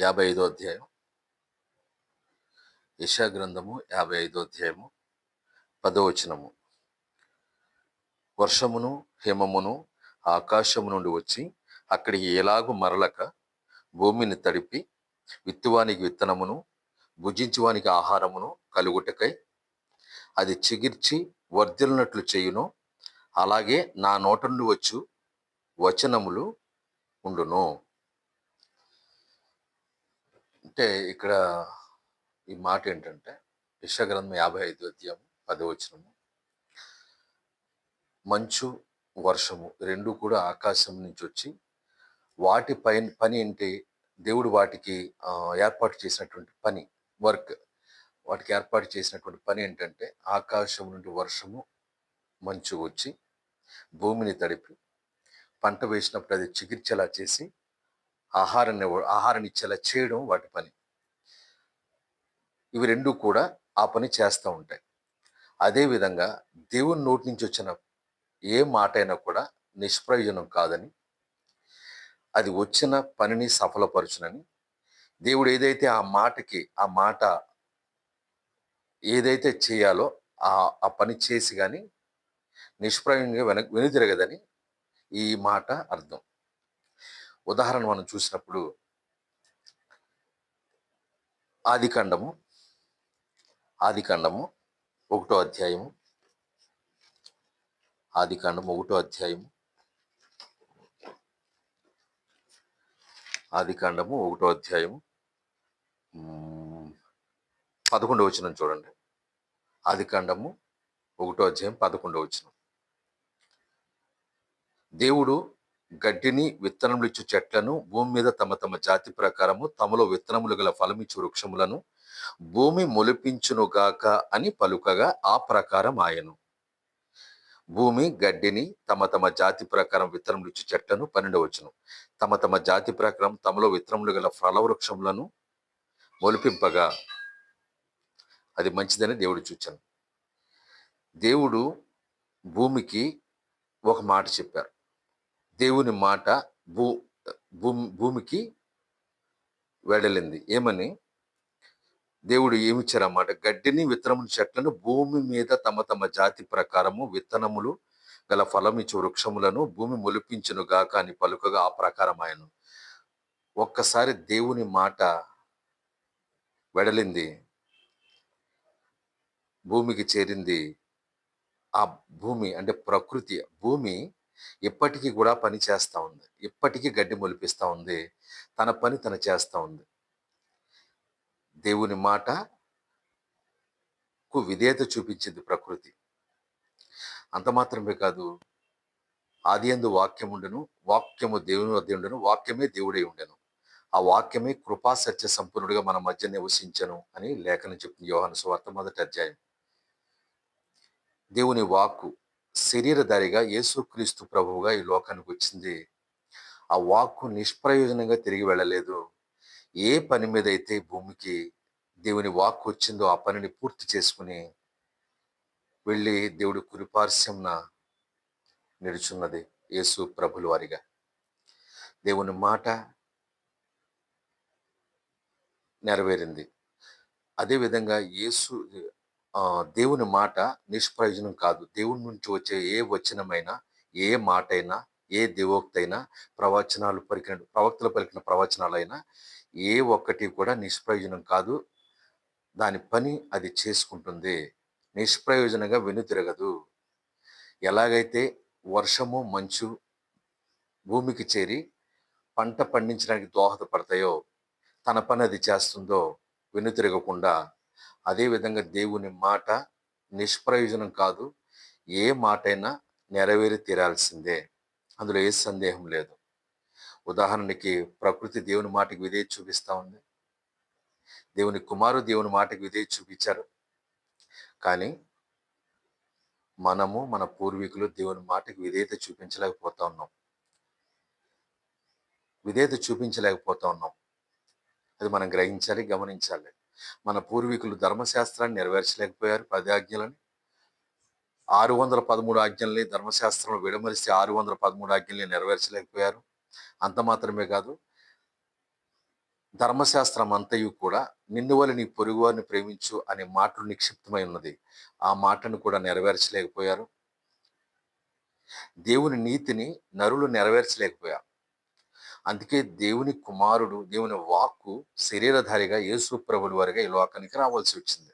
యాభై ఐదో అధ్యాయం. యశా గ్రంథము యాభై ఐదో అధ్యాయము పదవచనము వర్షమును హిమమును ఆకాశము నుండి వచ్చి అక్కడికి ఎలాగూ మరలక భూమిని తడిపి విత్తువానికి విత్తనమును భుజించువానికి ఆహారమును కలుగుటకై అది చిగిర్చి వర్ధిల్లినట్లు చేయును. అలాగే నా నోట నుండి వచ్చు వచనములు ఉండును. అంటే ఇక్కడ ఈ మాట ఏంటంటే యశగ్రంథం యాభై ఐదు అధ్యాయం పదవచనము. మంచు వర్షము రెండు కూడా ఆకాశం నుంచి వచ్చి వాటి పై పని ఏంటి? దేవుడు వాటికి ఏర్పాటు చేసినటువంటి పని వర్క్. వాటికి ఏర్పాటు చేసినటువంటి పని ఏంటంటే ఆకాశం నుండి వర్షము మంచు వచ్చి భూమిని తడిపి పంట వేసినప్పుడు అది చికిత్సలా చేసి ఆహారాన్ని ఆహారాన్ని ఇచ్చేలా చేయడం వాటి పని. ఇవి రెండు కూడా ఆ పని చేస్తూ ఉంటాయి. అదేవిధంగా దేవుని నోటి నుంచి వచ్చిన ఏ మాట అయినా కూడా నిష్ప్రయోజనం కాదని అది వచ్చిన పనిని సఫలపరచునని దేవుడు ఏదైతే ఆ మాటకి ఆ మాట ఏదైతే చేయాలో ఆ ఆ పని చేసి కానీ నిష్ప్రయోజనంగా వెన వెనుతిరగదని ఈ మాట అర్థం. ఉదాహరణ మనం చూసినప్పుడు ఆదికాండము ఆదికాండము ఒకటో అధ్యాయము ఆదికాండము ఒకటో అధ్యాయము ఆదికాండము ఒకటో అధ్యాయము పదకొండవ వచనం చూడండి. ఆదికాండము ఒకటో అధ్యాయం పదకొండవ వచనం. దేవుడు గడ్డిని విత్తనములు ఇచ్చు చెట్లను భూమి మీద తమ తమ జాతి ప్రకారము తమలో విత్తనములు గల ఫలమిచ్చు వృక్షములను భూమి మొలిపించునుగాక అని పలుకగా ఆ ప్రకారం ఆయను. భూమి గడ్డిని తమ తమ జాతి ప్రకారం విత్తనములు ఇచ్చు చెట్లను పన్నెండవచ్చును తమ తమ జాతి ప్రకారం తమలో విత్తనములు గల ఫలవృక్షములను మొలిపింపగా అది మంచిదని దేవుడు చూచాను. దేవుడు భూమికి ఒక మాట చెప్పారు. దేవుని మాట భూ భూమి భూమికి వెడలింది. ఏమని? దేవుడు ఏమిచ్చారన్నమాట గడ్డిని విత్తనములు చెట్లను భూమి మీద తమ తమ జాతి ప్రకారము విత్తనములు గల ఫలమిచ్చు వృక్షములను భూమి మొలిపించును గాక అని పలుకగా ఆ ప్రకారం ఆయన ఒక్కసారి దేవుని మాట వెడలింది. భూమికి చేరింది. ఆ భూమి అంటే ప్రకృతి. భూమి ఇప్పటికీ కూడా పని చేస్తూ ఉంది. ఇప్పటికీ గడ్డి మొలిపిస్తూ ఉంది. తన పని తన చేస్తూ ఉంది. దేవుని మాటకు విధేయత చూపించింది ప్రకృతి. అంత మాత్రమే కాదు ఆది ఎందు వాక్యం ఉండను వాక్యము దేవుని వద్ద ఉండను వాక్యమే దేవుడై ఉండను. ఆ వాక్యమే కృపా సత్య సంపూర్ణుడిగా మన మధ్య నివసించను అని లేఖనం చెప్తుంది యోహాను సువార్త మొదటి అధ్యాయం. దేవుని వాక్కు శరీరధారిగా యేసుక్రీస్తు ప్రభువుగా ఈ లోకానికి వచ్చింది. ఆ వాక్కు నిష్ప్రయోజనంగా తిరిగి వెళ్ళలేదు. ఏ పని మీద అయితే భూమికి దేవుని వాక్కు వచ్చిందో ఆ పనిని పూర్తి చేసుకుని వెళ్ళి దేవుడి కురిపార్శ్యంన నిలుచున్నది యేసు ప్రభుల వారిగా. దేవుని మాట నెరవేరింది. అదేవిధంగా యేసు దేవుని మాట నిష్ప్రయోజనం కాదు. దేవుని నుంచి వచ్చే ఏ వచనమైనా ఏ మాట అయినా ఏ దేవోక్తి అయినా ప్రవచనాలు పలికిన ప్రవక్తలు పలికిన ప్రవచనాలైనా ఏ ఒక్కటి కూడా నిష్ప్రయోజనం కాదు. దాని పని అది చేసుకుంటుంది. నిష్ప్రయోజనంగా వెనుతిరగదు ఎలాగైతే వర్షము మంచు భూమికి చేరి పంట పండించడానికి దోహదపడతాయో తన పని అది చేస్తుందో వెనుతిరగకుండా అదేవిధంగా దేవుని మాట నిష్ప్రయోజనం కాదు. ఏ మాటైనా నెరవేరి తీరాల్సిందే. అందులో ఏ సందేహం లేదు. ఉదాహరణకి ప్రకృతి దేవుని మాటకి విధేయ చూపిస్తా ఉంది. దేవుని కుమారు దేవుని మాటకి విధేయ చూపించారు. కానీ మనము మన పూర్వీకులు దేవుని మాటకి విధేయత చూపించలేకపోతా ఉన్నాం. విధేయత చూపించలేకపోతా ఉన్నాం. అది మనం గ్రహించాలి గమనించాలి. మన పూర్వీకులు ధర్మశాస్త్రాన్ని నెరవేర్చలేకపోయారు. పది ఆజ్ఞలని. ఆరు వందల పదమూడు ఆజ్ఞల్ని ధర్మశాస్త్రంలో విడమరిస్తే ఆరు వందల పదమూడు ఆజ్ఞల్ని నెరవేర్చలేకపోయారు. అంత మాత్రమే కాదు ధర్మశాస్త్రం అంతయు కూడా నిన్ను వల్ల నీ పొరుగువారిని ప్రేమించు అనే మాటలు నిక్షిప్తమై ఉన్నది. ఆ మాటను కూడా నెరవేర్చలేకపోయారు. దేవుని నీతిని నరులు నెరవేర్చలేకపోయారు అందుకే దేవుని కుమారుడు దేవుని వాక్కు శరీరధారిగా యేసు ప్రభుల వారిగా ఈ లోకానికి రావాల్సి వచ్చింది.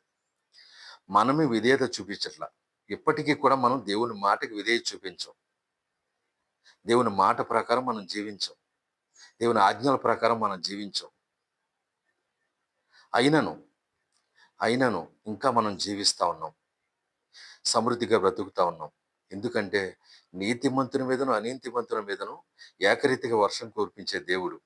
మనమే విధేయత చూపించట్ల. ఇప్పటికీ కూడా మనం దేవుని మాటకి విధేయత చూపించాం. దేవుని మాట ప్రకారం మనం జీవించాం. దేవుని ఆజ్ఞల ప్రకారం మనం జీవించం. అయినను అయినను ఇంకా మనం జీవిస్తూ ఉన్నాం. సమృద్ధిగా బ్రతుకుతా ఉన్నాం. ఎందుకంటే నీతిమంతుని మీదను అనీతిమంతుని మీదను ఏకరీతిగా వర్షం కురిపించే దేవుడు.